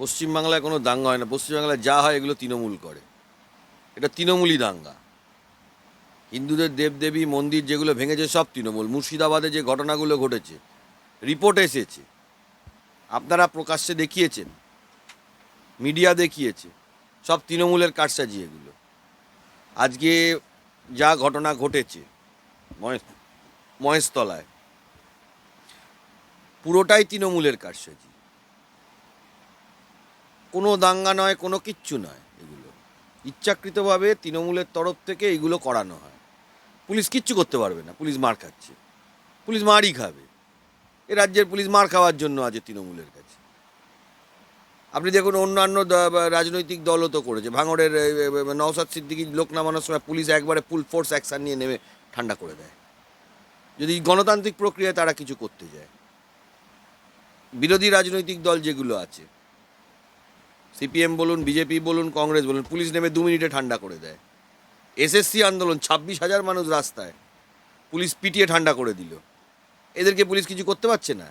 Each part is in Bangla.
পশ্চিমবাংলায় কোনো দাঙ্গা হয় না। পশ্চিমবাংলায় যা হয় এগুলো তৃণমূল করে। এটা তৃণমূলই দাঙ্গা। হিন্দুদের দেবদেবী মন্দির যেগুলো ভেঙেছে সব তৃণমূল। মুর্শিদাবাদে যে ঘটনাগুলো ঘটেছে, রিপোর্ট এসেছে। আপনারা প্রকাশ্যে দেখিয়েছেন, মিডিয়া দেখিয়েছে, সব তৃণমূলের কারসাজি এগুলো। আজকে যা ঘটনা ঘটেছে, মহেশ মহেশতলায়, পুরোটাই তৃণমূলের কারসাজি। কোনো দাঙ্গা নয়, কোনো কিচ্ছু নয় এগুলো। ইচ্ছাকৃতভাবে তৃণমূলের তরফ থেকে এগুলো করানো হয়। পুলিশ কিচ্ছু করতে পারবে না, পুলিশ মার খাচ্ছে। পুলিশ মারই খাবে। এ রাজ্যের পুলিশ মার খাওয়ার জন্য আছে তৃণমূলের কাছে। আপনি দেখুন, অন্যান্য রাজনৈতিক দলও তো করেছে। ভাঙড়ের নওসাদ সিদ্দিকি লোক নামানোর সময় পুলিশ একবারে ফুল ফোর্স অ্যাকশন নিয়ে নেমে ঠান্ডা করে দেয়। যদি গণতান্ত্রিক প্রক্রিয়ায় তারা কিছু করতে যায়। বিরোধী রাজনৈতিক দল যেগুলো আছে সিপিএম বলুন, বিজেপি বলুন, কংগ্রেস বলুন, পুলিশ নেমে দু মিনিটে ঠান্ডা করে দেয়। এসএসসি আন্দোলন ছাব্বিশ হাজার মানুষ রাস্তায়, পুলিশ পিটিয়ে ঠান্ডা করে দিল। এদেরকে পুলিশ কিছু করতে পারছে না।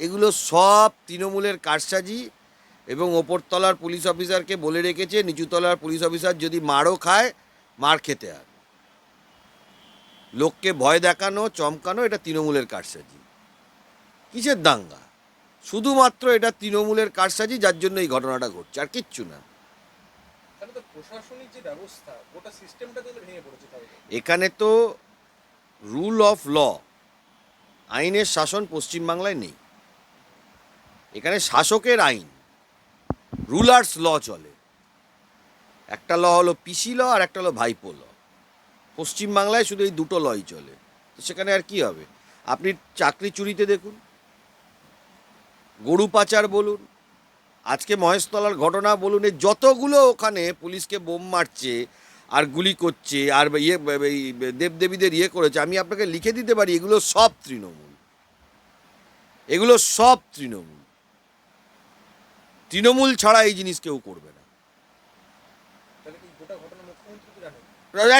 এগুলো সব তৃণমূলের কারসাজি এবং ওপরতলার পুলিশ অফিসারকে বলে রেখেছে, নিচুতলার পুলিশ অফিসার যদি মারও খায়, মার খেতে আর। লোককে ভয় দেখানো, চমকানো, এটা তৃণমূলের কারসাজি। কিসের দাঙ্গা? শুধুমাত্র এটা তৃণমূলের কারসাজি যার জন্য এই ঘটনাটা ঘটছে আর কিচ্ছু না। এখানে তো রুল অফ ল আইনের শাসন পশ্চিমবাংলায় নেই। এখানে শাসকের আইন রুলার্স ল চলে। একটা ল হলো পিসি ল আর একটা হলো ভাইপো ল। পশ্চিমবাংলায় শুধু এই দুটো লই চলে। তো সেখানে আর কি হবে? আপনি চাকরি চুরিতে দেখুন। গরু পাচার বলুন, আজকে মহেশতলার ঘটনা বলুন, এই যতগুলো ওখানে পুলিশকে বোম মারছে আর গুলি করছে আর ইয়ে দেবদেবীদের ইয়ে করেছে, আমি আপনাকে লিখে দিতে পারি, এগুলো সব তৃণমূল। এগুলো সব তৃণমূল। তৃণমূল ছাড়া এই জিনিস কেউ করবে না।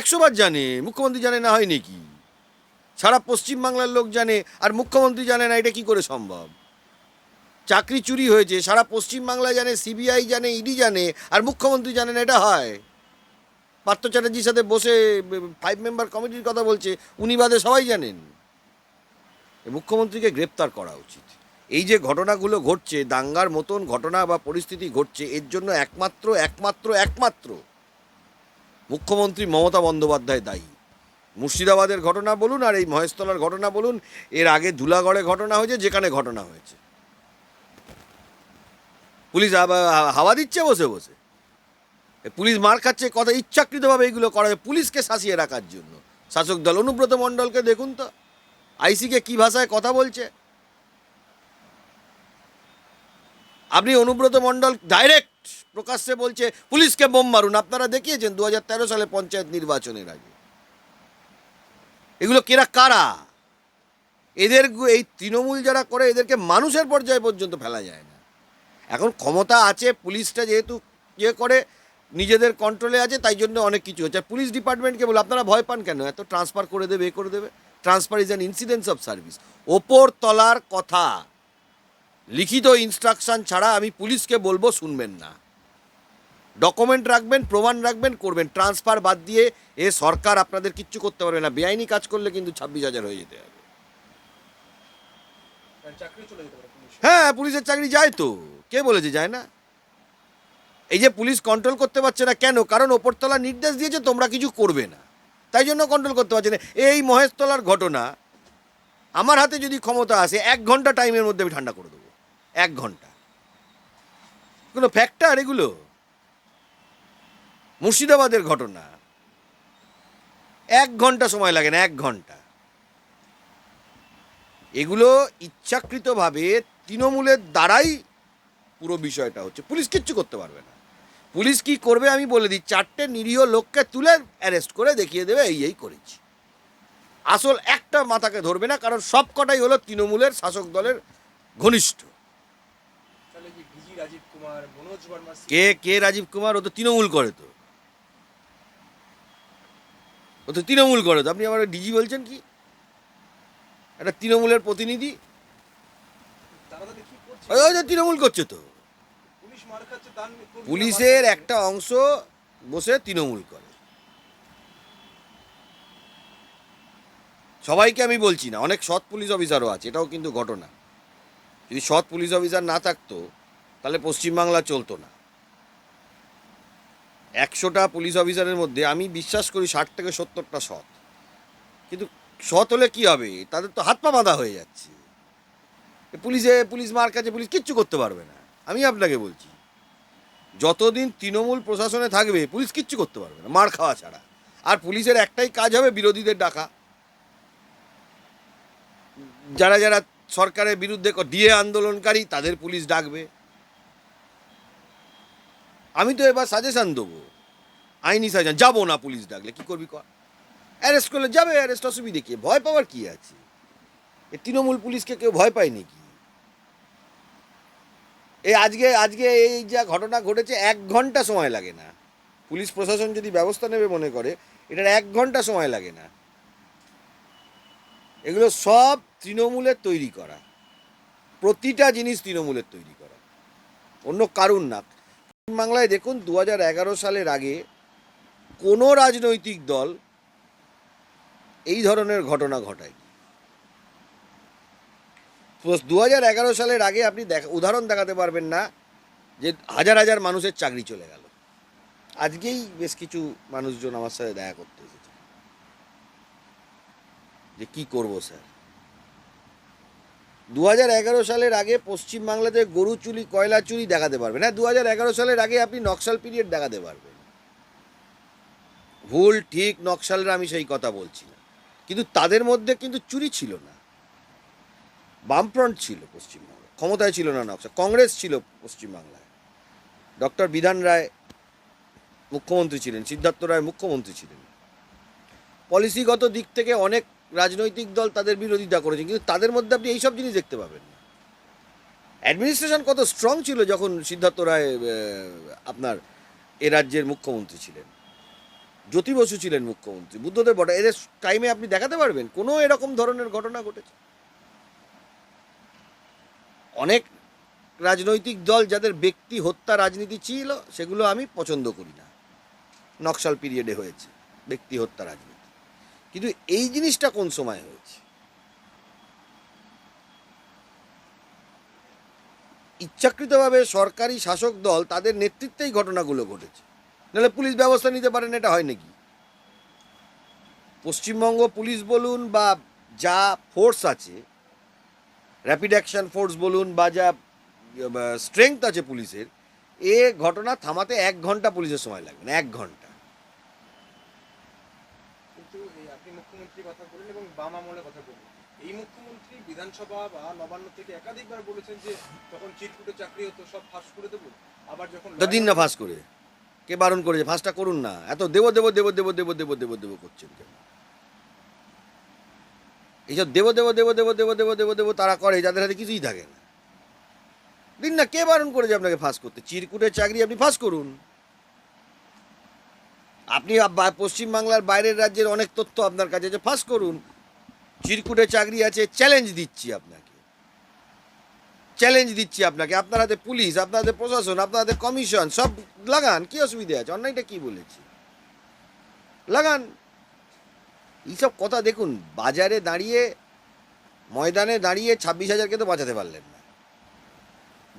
একশো বার জানে, মুখ্যমন্ত্রী জানে না হয় নাকি? সারা পশ্চিমবাংলার লোক জানে, আর মুখ্যমন্ত্রী জানে না এটা কি করে সম্ভব? চাকরি চুরি হয়েছে, সারা পশ্চিমবাংলা জানে, সিবিআই জানে, ইডি জানে, আর মুখ্যমন্ত্রী জানেন এটা হয়। পার্থ চ্যাটার্জির সাথে বসে ফাইভ মেম্বার কমিটির কথা বলছে, উনি বাদে সবাই জানেন। মুখ্যমন্ত্রীকে গ্রেপ্তার করা উচিত। এই যে ঘটনাগুলো ঘটছে, দাঙ্গার মতন ঘটনা বা পরিস্থিতি ঘটছে, এর জন্য একমাত্র একমাত্র একমাত্র মুখ্যমন্ত্রী মমতা বন্দ্যোপাধ্যায় দায়ী। মুর্শিদাবাদের ঘটনা বলুন আর এই মহেশতলার ঘটনা বলুন, এর আগে ধুলাগড়ে ঘটনা হয়েছে, যেখানে ঘটনা হয়েছে। পুলিশ হাওয়া দিচ্ছে বসে বসে। পুলিশ মার খাচ্ছে, কথা ইচ্ছাকৃতভাবে এইগুলো করা পুলিশকে শাসিয়ে রাখার জন্য। শাসক দল, অনুব্রত মণ্ডলকে দেখুন তো। আইসিকে কি ভাষায় কথা বলছে? আপনি অনুব্রত মণ্ডল ডাইরেক্ট প্রকাশ্যে বলছে, পুলিশকে বোম মারুন। আপনারা দেখিয়েছেন দু হাজার তেরো সালে পঞ্চায়েত নির্বাচনের আগে। এগুলো কেরা, কারা? এদের এই তৃণমূল যারা করে, এদেরকে মানুষের পর্যায়ে পর্যন্ত ফেলা যায় না। এখন ক্ষমতা আছে, পুলিশটা যেহেতু ইয়ে করে, নিজেদের কন্ট্রোলে আছে, তাই জন্য অনেক কিছু হচ্ছে। আর পুলিশ ডিপার্টমেন্টকে বলে, আপনারা ভয় পান কেন? এত ট্রান্সফার করে দেবে, এ করে দেবে। Transfer is an incidence of service ওপর তলার কথা। লিখিত ইনস্ট্রাকশন ছাড়া আমি পুলিশকে বলব, শুনবেন না। ডকুমেন্ট রাখবেন, প্রমাণ রাখবেন, করবেন। ট্রান্সফার বাদ দিয়ে এ সরকার আপনাদের কিচ্ছু করতে পারবে না। বেআইনি কাজ করলে কিন্তু ছাব্বিশ হাজার হয়ে যেতে হবে মানে চাকরি চলে যেতে পারে পুলিশ হ্যাঁ পুলিশের চাকরি যায় তো। কে বলেছে, যায় না? এই যে পুলিশ কন্ট্রোল করতে পারছে না কেন? কারণ ওপরতলা নির্দেশ দিয়েছে, তোমরা কিছু করবে না। তাই জন্য কন্ট্রোল করতে পারছে না। এই মহেশতলার ঘটনা, আমার হাতে যদি ক্ষমতা আসে, এক ঘণ্টা টাইমের মধ্যে আমি ঠান্ডা করে দেবো। এক ঘণ্টা। কোনো ফ্যাক্টর এগুলো। মুর্শিদাবাদের ঘটনা। এক ঘণ্টা সময় লাগে না, এক ঘণ্টা। এগুলো ইচ্ছাকৃতভাবে তৃণমূলের দ্বারাই পুরো বিষয়টা হচ্ছে। পুলিশ কিচ্ছু করতে পারবে না। পুলিশ কি করবে আমি বলে দিই চারটে নিরীহ লোককে তুলে অ্যারেস্ট করে দেখিয়ে দেবে এই এই করেছি। আসল একটা মাথাকে ধরবে না কারণ সব কটাই হলো তৃণমূলের শাসক দলের ঘনিষ্ঠ। কে কে রাজীব কুমার? ও তো তৃণমূল করে তো। ও তো তৃণমূল করে তো। আপনি আমার ডিজি বলছেন কি? একটা তৃণমূলের প্রতিনিধি। তৃণমূল করছে তো। পুলিশের একটা অংশ বসে তৃণমূল করে। সবাইকে আমি বলছি না, অনেক সৎ পুলিশ অফিসারও আছে, এটাও কিন্তু ঘটনা। যদি সৎ পুলিশ অফিসার না থাকতো, তাহলে পশ্চিমবাংলা চলতো না। একশোটা পুলিশ অফিসারের মধ্যে আমি বিশ্বাস করি ষাট থেকে সত্তরটা সৎ। কিন্তু সৎ হলে কি হবে? তাদের তো হাত পা বাঁধা হয়ে যাচ্ছে। পুলিশে, পুলিশ মার কাছে পুলিশ কিচ্ছু করতে পারবে না। আমি আপনাকে বলছি, যতদিন তৃণমূল প্রশাসনে থাকবে, পুলিশ কিচ্ছু করতে পারবে না, মার খাওয়া ছাড়া। আর পুলিশের একটাই কাজ হবে বিরোধীদের ডাকা। যারা যারা সরকারের বিরুদ্ধে ডিএ আন্দোলনকারী, তাদের পুলিশ ডাকবে। আমি তো এবার সাজেশন দেবো। আইনি সাজেশন যাব না পুলিশ ডাকলে, কি করবি কর অ্যারেস্ট করলে যাবে, অ্যারেস্ট অসুবিধে কি? ভয় পাওয়ার কি আছে? এ তৃণমূল পুলিশকে কেউ ভয় পায় নাকি? এই আজকে আজকে এই যা ঘটনা ঘটেছে, এক ঘণ্টা সময় লাগে না। পুলিশ প্রশাসন যদি ব্যবস্থা নেবে মনে করে, এটার এক ঘণ্টা সময় লাগে না। এগুলো সব তৃণমূলের তৈরি করা। প্রতিটা জিনিস তৃণমূলের তৈরি করা। অন্য কারণ না। বাংলায় দেখুন, দু সালের আগে কোনো রাজনৈতিক দল এই ধরনের ঘটনা ঘটায়। দু হাজার এগারো সালের আগে আপনি দেখা, উদাহরণ দেখাতে পারবেন না যে হাজার হাজার মানুষের চাকরি চলে গেল। আজকেই বেশ কিছু মানুষজন আমার সাথে দেখা করতে এসেছে। যে কি করব স্যার? দু এগারো সালের আগে পশ্চিমবাংলাতে গরু চুরি, কয়লা চুরি দেখাতে পারবেন। হ্যাঁ দু এগারো সালের আগে আপনি নকশাল পিরিয়ড দেখাতে পারবেন। ভুল, ঠিক নকশালরা আমি সেই কথা বলছি না। কিন্তু তাদের মধ্যে কিন্তু চুরি ছিল না। বামফ্রন্ট ছিল পশ্চিমবাংলা ক্ষমতায় ছিল না নকশা, কংগ্রেস ছিল পশ্চিমবাংলায়। ডক্টর বিধান রায় মুখ্যমন্ত্রী ছিলেন, সিদ্ধার্থ রায় মুখ্যমন্ত্রী ছিলেন। পলিসিগত দিক থেকে অনেক রাজনৈতিক দল তাদের বিরোধিতা করেছে, কিন্তু তাদের মধ্যে আপনি এইসব জিনিস দেখতে পাবেন না। অ্যাডমিনিস্ট্রেশন কত স্ট্রং ছিল যখন সিদ্ধার্থ রায় আপনার এ রাজ্যের মুখ্যমন্ত্রী ছিলেন। জ্যোতি বসু ছিলেন মুখ্যমন্ত্রী। বুদ্ধদেব বটে এদের টাইমে আপনি দেখাতে পারবেন কোনো এরকম ধরনের ঘটনা ঘটেছে? অনেক রাজনৈতিক দল যাদের ব্যক্তি হত্যা রাজনীতি ছিল, সেগুলো আমি পছন্দ করি না। নকশাল পিরিয়ডে হয়েছে, ব্যক্তি হত্যা রাজনীতি। কিন্তু এই জিনিসটা কোন সময় হয়েছে? ইচ্ছাকৃতভাবে সরকারি শাসক দল তাদের নেতৃত্বেই ঘটনাগুলো ঘটেছে। নাহলে পুলিশ ব্যবস্থা নিতে পারেন এটা হয় নাকি? পশ্চিমবঙ্গ পুলিশ বলুন বা যা ফোর্স আছে র্যাপিড অ্যাকশন ফোর্স বলুন বা যা স্ট্রেংথ আছে পুলিশের এ ঘটনা থামাতে এক ঘণ্টা পুলিশের সময় লাগবে না এক ঘণ্টা। আপনি মুখ্যমন্ত্রীর কথা বলেন এবং বাম আমলের কথা বলেন এই মুখ্যমন্ত্রী বিধানসভা বা নবান্ন থেকে একাধিকবার বলেছেন যে যখন চিরকুটে চাকরি হতো সব ফাঁস করে দেবো। আবার যখন দিন না ফাঁস করে। কে বারণ করেছে ফাঁসটা করুন না এত দেব দেব দেব দেব দেব দেব দেব দেব করছেন কেন এইসব দেব দেব দেব দেব দেব দেব দেব দেব তারা করে যাদের হাতে কিছুই থাকে না দিন না কে বারণ করেছে আপনাকে ফাঁস করতে চিরকুটের চাকরি আপনি ফাঁস করুন আপনি পশ্চিমবাংলার বাইরের রাজ্যের অনেক তথ্য আপনার কাছে আছে ফাঁস করুন চিরকুটে চাকরি আছে চ্যালেঞ্জ দিচ্ছি আপনাকে চ্যালেঞ্জ দিচ্ছি আপনাকে। আপনার হাতে পুলিশ, আপনার হাতে প্রশাসন, আপনার হাতে কমিশন, সব লাগান। কি অসুবিধা আছে? অন্যায়টা কি বলেছি? লাগান। এইসব কথা দেখুন, বাজারে দাঁড়িয়ে, ময়দানে দাঁড়িয়ে ছাব্বিশ হাজারকে তো বাঁচাতে পারলেন না।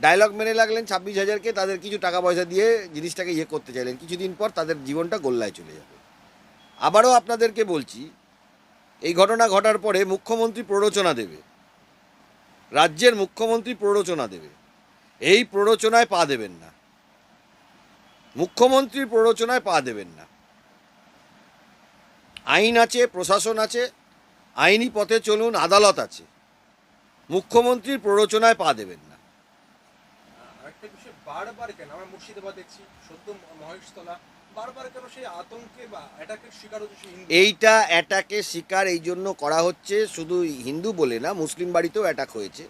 ডায়লগ মেনে লাগলেন ছাব্বিশ হাজারকে, তাদের কিছু টাকা পয়সা দিয়ে জিনিসটাকে ইয়ে করতে চাইলেন। কিছুদিন পর তাদের জীবনটা গোল্লায় চলে যাবে। আবারও আপনাদেরকে বলছি, এই ঘটনা ঘটার পরে মুখ্যমন্ত্রী প্ররোচনা দেবে। রাজ্যের মুখ্যমন্ত্রী প্ররোচনা দেবে। এই প্ররোচনায় পা দেবেন না। মুখ্যমন্ত্রীর প্ররোচনায় পা দেবেন না। আইন আছে, প্রশাসন আছে, আইনি পথে চলুন, আদালত আছে। মুখ্যমন্ত্রীর প্ররোচনায় পা দেবেন না। বারবার কেন? আমরা মুর্শিদাবাদ দেখছি, সদ্য মহেশতলা এইটা অ্যাটাকের শিকার এই জন্য করা হচ্ছে, শুধু হিন্দু বলে না, মুসলিম বাড়িতেও অ্যাটাক হয়েছে।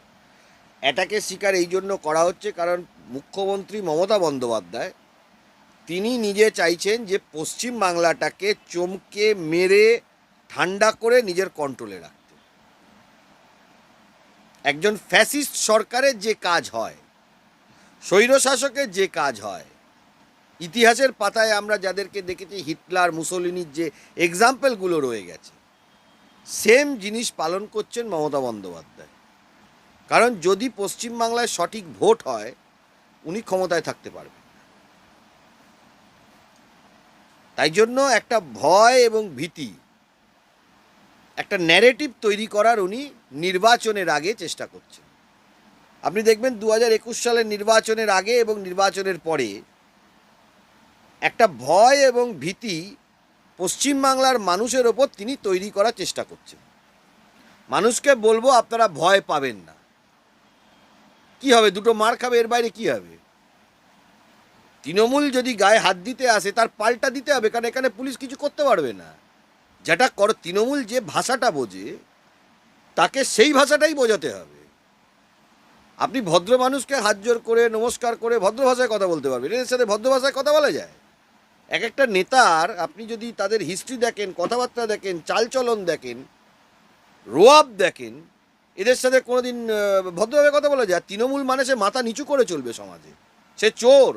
অ্যাটাকের শিকার এই জন্য করা হচ্ছে কারণ মুখ্যমন্ত্রী মমতা বন্দ্যোপাধ্যায়, তিনি নিজে চাইছেন যে পশ্চিম বাংলাটাকে চমকে মেরে ঠান্ডা করে নিজের কন্ট্রোলে রাখতে। একজন ফ্যাসিস্ট সরকারের যে কাজ হয়, স্বৈরশাসকের যে কাজ হয় ইতিহাসের পাতায় আমরা যাদেরকে দেখেছি, হিটলার, মুসলিনির যে এক্সাম্পলগুলো রয়ে গেছে সেম জিনিস পালন করছেন মমতা বন্দ্যোপাধ্যায়। কারণ যদি পশ্চিমবাংলায় সঠিক ভোট হয়, উনি ক্ষমতায় থাকতে পারবেন তাই জন্য একটা ভয় এবং ভীতি, একটা ন্যারেটিভ তৈরি করার উনি নির্বাচনের আগে চেষ্টা করছেন। আপনি দেখবেন দু হাজার একুশ সালের নির্বাচনের আগে এবং নির্বাচনের পরে একটা ভয় এবং ভীতি পশ্চিমবাংলার মানুষের ওপর তিনি তৈরি করার চেষ্টা করছেন। মানুষকে বলব আপনারা ভয় পাবেন না। কি হবে? দুটো মার খাবে, এর বাইরে কি হবে? তৃণমূল যদি গায়ে হাত দিতে আসে, তার পাল্টা দিতে হবে, কারণ এখানে পুলিশ কিছু করতে পারবে না। যেটা কর, তৃণমূল যে ভাষাটা বোঝে, তাকে সেই ভাষাটাই বোঝাতে হবে। আপনি ভদ্র মানুষকে হাত জোর করে, নমস্কার করে ভদ্র ভাষায় কথা বলতে পারবেন। এদের সাথে ভদ্র ভাষায় কথা বলা যায়? এক একটা নেতার আপনি যদি তাদের হিস্ট্রি দেখেন, কথাবার্তা দেখেন, চালচলন দেখেন, রোয়াব দেখেন, এদের সাথে কোনোদিন ভদ্রভাবে কথা বলা যায়, তৃণমূল মানে সে মাথা নিচু করে চলবে সমাজে। সে চোর।